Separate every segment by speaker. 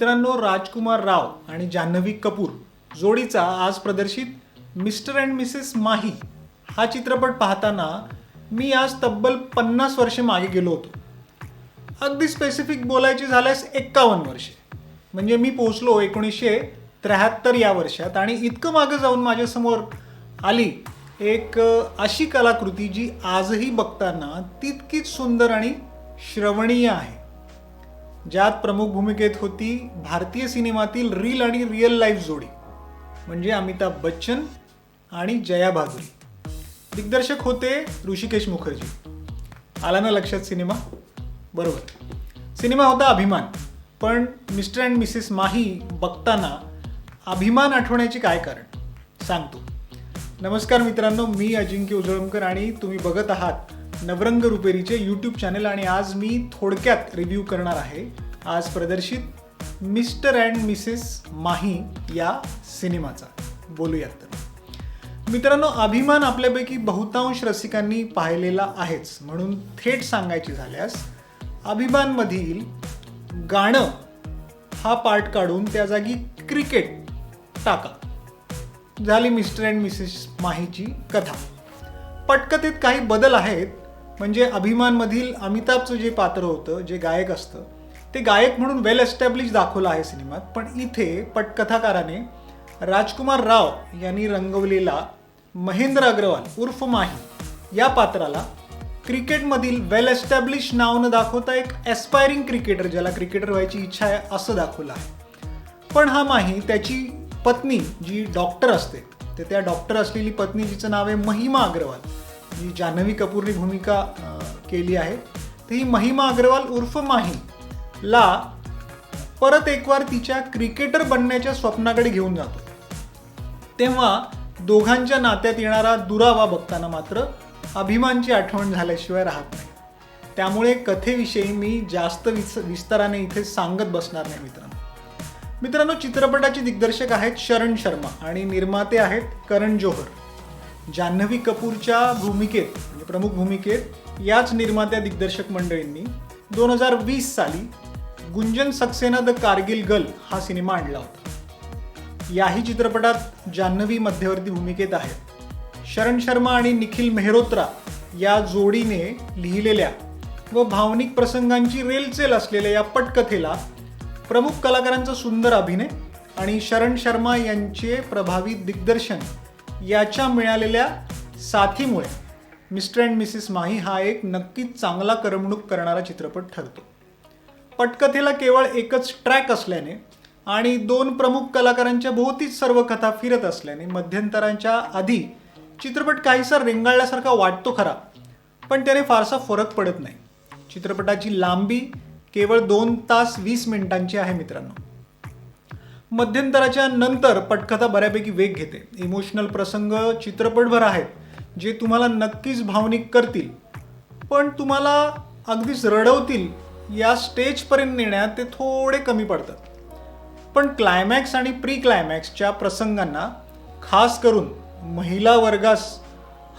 Speaker 1: मित्रांनो राजकुमार राव आणि जान्हवी कपूर जोडीचा आज प्रदर्शित मिस्टर अँड मिसेस माही हा चित्रपट पाहताना मी आज तब्बल पन्नास वर्षे मागे गेलो होतो. अगदी स्पेसिफिक बोलायची झाल्यास एक्कावन्न वर्षे. म्हणजे मी पोहोचलो एकोणीसशे त्र्याहत्तर या वर्षात आणि इतकं मागं जाऊन माझ्यासमोर आली एक अशी कलाकृती जी आजही बघताना तितकीच सुंदर आणि श्रवणीय आहे. ज्यात प्रमुख भूमिकेत होती भारतीय सिनेमातील रील आणि रिअल लाईफ जोडी म्हणजे अमिताभ बच्चन आणि जया भादुरी दिग्दर्शक होते ऋषिकेश मुखर्जी. आला ना लक्षात सिनेमा? बरोबर. सिनेमा होता अभिमान पण मिस्टर अँड मिसेस माही बघताना अभिमान आठवण्याचे काय कारण? सांगतो. नमस्कार मित्रांनो मी अजिंक्य उजळमकर आणि तुम्ही बघत आहात नवरंग रुपेरीचे यूट्यूब चॅनल आणि आज मी थोडक्यात रिव्ह्यू करणार आहे. आज प्रदर्शित मिस्टर अँड मिसेस माही या सिनेमाचा. बोलूयात तर. मित्रांनो अभिमान आपल्यापैकी बहुतांश रसिकांनी पाहिलेला आहेच. म्हणून थेट सांगायची झाल्यास अभिमानमधील गाणं हा पार्ट काढून त्या जागी क्रिकेट टाका. झाली मिस्टर अँड मिसेस माहीची कथा. पटकथेत काही बदल आहेत म्हणजे अभिमानमधील अमिताभचं जे पात्र होतं जे गायक असतं ते गायक म्हणून वेल एस्टॅब्लिश दाखवलं आहे सिनेमात. पण इथे पटकथाकाराने राजकुमार राव यांनी रंगवलेला महेंद्र अग्रवाल उर्फ माही या पात्राला क्रिकेटमधील वेल एस्टॅब्लिश नाव न दाखवता एक एस्पायरिंग क्रिकेटर ज्याला क्रिकेटर व्हायची इच्छा आहे असं दाखवलं आहे. पण हा माही त्याची पत्नी जी डॉक्टर असते तर त्या डॉक्टर असलेली पत्नी जिचं नाव आहे महिमा अग्रवाल. जी जान्हवी कपूरनी भूमिका केली आहे तर ही महिमा अग्रवाल उर्फ माही ला परत एकवार तिच्या क्रिकेटर बनण्याच्या स्वप्नाकडे घेऊन जातो. तेव्हा दोघांच्या नात्यात येणारा दुरावा बघताना मात्र अभिमानची आठवण झाल्याशिवाय राहत नाही. त्यामुळे कथेविषयी मी जास्त विस विस्ताराने इथे सांगत बसणार नाही मित्रांनो. मित्रांनो चित्रपटाचे दिग्दर्शक आहेत शरण शर्मा आणि निर्माते आहेत करण जोहर. जान्हवी कपूरच्या भूमिकेत म्हणजे प्रमुख भूमिकेत याच निर्मात्या दिग्दर्शक मंडळींनी दोन हजार वीस साली गुंजन सक्सेना द कारगिल गर्ल हा सिनेमा आणला होता. याही चित्रपटात जान्हवी मध्यवर्ती भूमिकेत आहेत. शरण शर्मा आणि निखिल मेहरोत्रा या जोडीने लिहिलेल्या व भावनिक प्रसंगांची रेलचेल असलेल्या या पटकथेला प्रमुख कलाकारांचा सुंदर अभिनय आणि शरण शर्मा यांचे प्रभावी दिग्दर्शन याच्या मिळालेल्या साथीमुळे मिस्टर अँड मिसेस माही हा एक नक्कीच चांगला करमणूक करणारा चित्रपट ठरतो. पटकथेला केवळ एकच ट्रॅक असल्याने आणि दोन प्रमुख कलाकारांच्या भोवतीच सर्व कथा फिरत असल्याने मध्यंतरांच्या आधी चित्रपट काहीसा रेंगाळल्यासारखा वाटतो खरा पण त्याने फारसा फरक पडत नाही. चित्रपटाची लांबी केवळ दोन तास वीस मिनिटांची आहे मित्रांनो. मध्यंतराच्या नंतर पटकथा बऱ्यापैकी वेग घेते. इमोशनल प्रसंग चित्रपटभर आहेत जे तुम्हाला नक्कीच भावनिक करतील. पण तुम्हाला अगदीच रडवतील या स्टेजपर्यंत नेण्यात ते थोडे कमी पडतात. पण क्लायमॅक्स आणि प्री क्लायमॅक्सच्या प्रसंगांना खास करून महिला वर्गास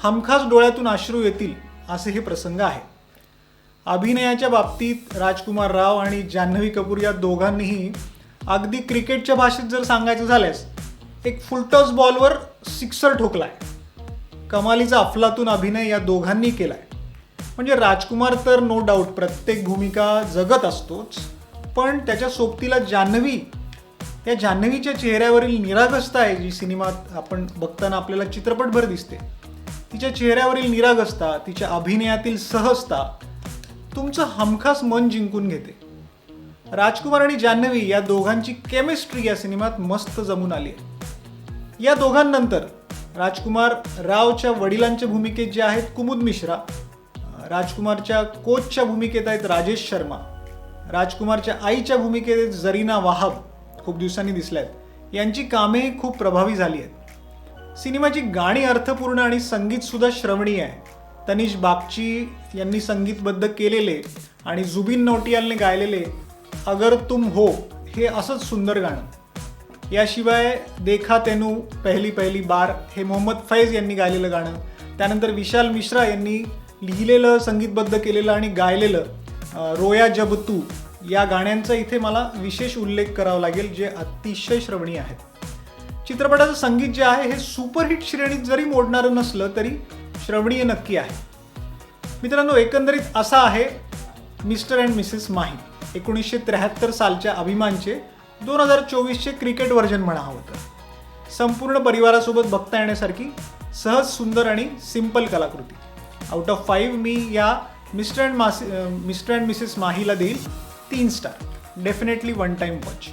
Speaker 1: हमखास डोळ्यातून अश्रू येतील असे हे प्रसंग आहे अभिनयाच्या बाबतीत राजकुमार राव आणि जान्हवी कपूर या दोघांनीही अगदी क्रिकेटच्या भाषेत जर सांगायचं झाल्यास एक फुलटॉस बॉलवर सिक्सर ठोकलाय. कमालीचा अफलातून अभिनय या दोघांनी केलाय. म्हणजे राजकुमार तर नो डाऊट प्रत्येक भूमिका जगत असतोच पण त्याच्या सोबतीला जान्हवी या जान्हवीच्या चेहऱ्यावरील निरागसता आहे जी सिनेमात आपण बघताना आपल्याला चित्रपटभर दिसते. तिच्या चेहऱ्यावरील निरागसता तिच्या अभिनयातील सहजता तुमचं हमखास मन जिंकून घेते. राजकुमार आणि जान्हवी या दोघांची केमिस्ट्री या सिनेमात मस्त जमून आली आहे. या दोघांनंतर राजकुमार रावच्या वडिलांच्या भूमिकेत जे आहेत कुमुद मिश्रा राजकुमारच्या कोचच्या भूमिकेत आहेत राजेश शर्मा राजकुमारच्या आईच्या भूमिकेत आहेत जरीना वाहब खूप दिवसांनी दिसल्यात. यांची कामे खूप प्रभावी झाली आहेत. सिनेमाची गाणी अर्थपूर्ण आणि संगीतसुद्धा श्रवणीय आहे. तनिष बागची यांनी संगीतबद्ध केलेले आणि जुबिन नोटियालने गायलेले अगर तुम हो हे असंच सुंदर गाणं. याशिवाय देखा तेनू पहिली पहिली बार हे मोहम्मद फैज यांनी गायलेलं गाणं. त्यानंतर विशाल मिश्रा यांनी लिहिलेलं संगीतबद्ध केलेलं आणि गायलेलं रोया जब तू या गाण्यांचा इथे मला विशेष उल्लेख करावा लागेल जे अतिशय श्रवणीय आहेत. चित्रपटाचं संगीत जे आहे हे सुपरहिट श्रेणीत जरी मोडणारं नसलं तरी श्रवणीय नक्की आहे. मित्रांनो एकंदरीत असा आहे मिस्टर अँड मिसेस माही एकोणीसशे त्र्याहत्तर सालच्या अभिमानचे दोन हजार चोवीसचे क्रिकेट व्हर्जन म्हणा होतं. संपूर्ण परिवारासोबत बघता येण्यासारखी सहज सुंदर आणि सिंपल कलाकृती. आउट ऑफ फाईव्ह मी या Mr and Masi Mr and Mrs माहीला देईल तीन star definitely one time watch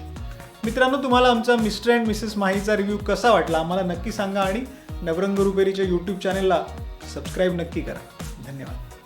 Speaker 1: मित्रांनो तुम्हाला आमचा मिस्टर अँड मिसेस माहीचा रिव्ह्यू कसा वाटला आम्हाला नक्की सांगा आणि नवरंग रुपेरीच्या यूट्यूब चॅनेलला सबस्क्राईब नक्की करा. धन्यवाद.